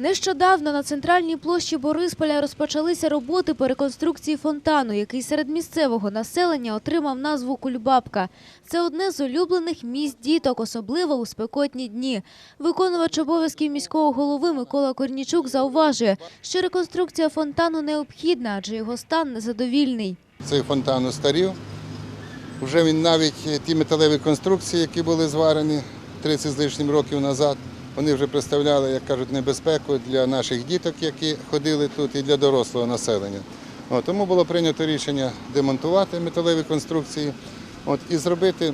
Нещодавно на центральній площі Борисполя розпочалися роботи по реконструкції фонтану, який серед місцевого населення отримав назву Кульбабка. Це одне з улюблених місць діток, особливо у спекотні дні. Виконувач обов'язків міського голови Микола Корнічук зауважує, що реконструкція фонтану необхідна, адже його стан незадовільний. Цей фонтан устарів. Вже він навіть ті металеві конструкції, які були зварені 30 з лишнім років назад, вони вже представляли, як кажуть, небезпеку для наших діток, які ходили тут, і для дорослого населення. От, тому було прийнято рішення демонтувати металеві конструкції от, і зробити е,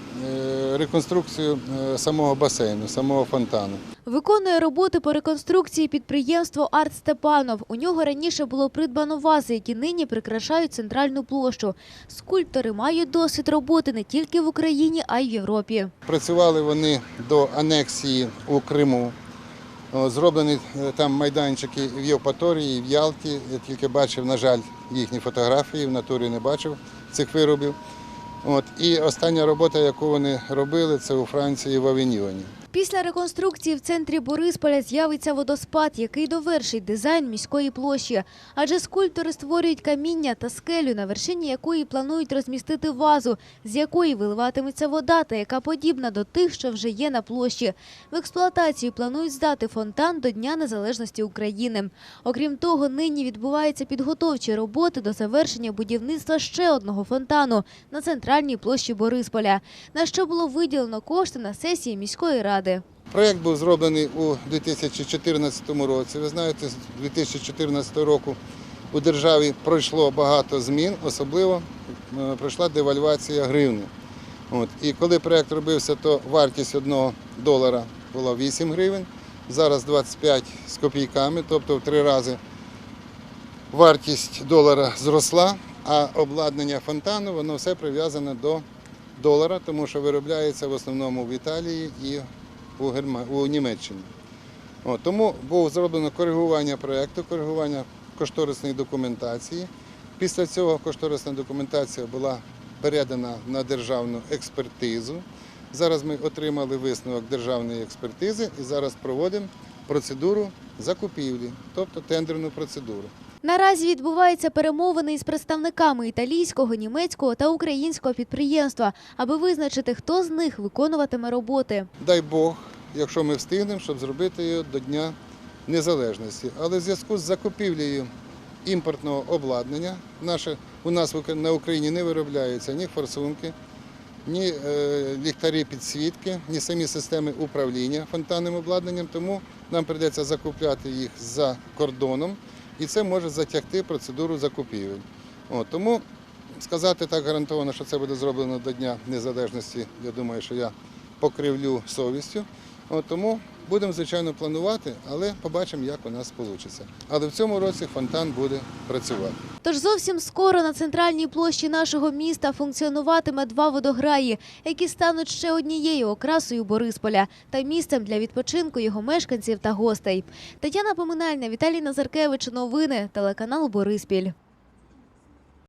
реконструкцію е, самого басейну, самого фонтану. Виконує роботи по реконструкції підприємство Арт Степанов. У нього раніше було придбано вази, які нині прикрашають центральну площу. Скульптори мають досвід роботи не тільки в Україні, а й в Європі. Працювали вони до анексії у Криму. Зроблені е, там майданчики в Євпаторії, в Ялті. Я тільки бачив, на жаль, їхні фотографії, в натурі не бачив цих виробів. От. І остання робота, яку вони робили, це у Франції в Авіньйоні. Після реконструкції в центрі Борисполя з'явиться водоспад, який довершить дизайн міської площі. Адже скульптори створюють каміння та скелю, на вершині якої планують розмістити вазу, з якої виливатиметься вода та яка подібна до тих, що вже є на площі. В експлуатацію планують здати фонтан до Дня Незалежності України. Окрім того, нині відбуваються підготовчі роботи до завершення будівництва ще одного фонтану на центральній площі Борисполя, на що було виділено кошти на сесії міської ради. Проєкт був зроблений у 2014 році. Ви знаєте, з 2014 року у державі пройшло багато змін, особливо е, пройшла девальвація гривни. От. І коли проєкт робився, то вартість одного долара була 8 гривень, зараз 25 з копійками, тобто в три рази вартість долара зросла, а обладнання фонтану воно все прив'язане до долара, тому що виробляється в основному в Італії і у, Герма... у Німеччині. От, тому було зроблено коригування проєкту, коригування кошторисної документації. Після цього кошторисна документація була передана на державну експертизу. Зараз ми отримали висновок державної експертизи і зараз проводимо процедуру закупівлі, тобто тендерну процедуру. Наразі відбуваються перемовини із представниками італійського, німецького та українського підприємства, аби визначити, хто з них виконуватиме роботи. Дай Бог, якщо ми встигнемо, щоб зробити його до Дня Незалежності. Але в зв'язку з закупівлею імпортного обладнання, наше, у нас на Україні не виробляються ні форсунки, ні е, ліхтарі підсвітки, ні самі системи управління фонтанним обладнанням, тому нам прийдеться закупляти їх за кордоном, і це може затягти процедуру закупівель. От, тому сказати так гарантовано, що це буде зроблено до Дня Незалежності, я думаю, що я покривлю совістю. От, тому будемо, звичайно, планувати, але побачимо, як у нас вийде. Але в цьому році фонтан буде працювати. Тож зовсім скоро на центральній площі нашого міста функціонуватиме два водограї, які стануть ще однією окрасою Борисполя та місцем для відпочинку його мешканців та гостей. Тетяна Поминальна, Віталій Назаркевич. Новини. Телеканал Бориспіль.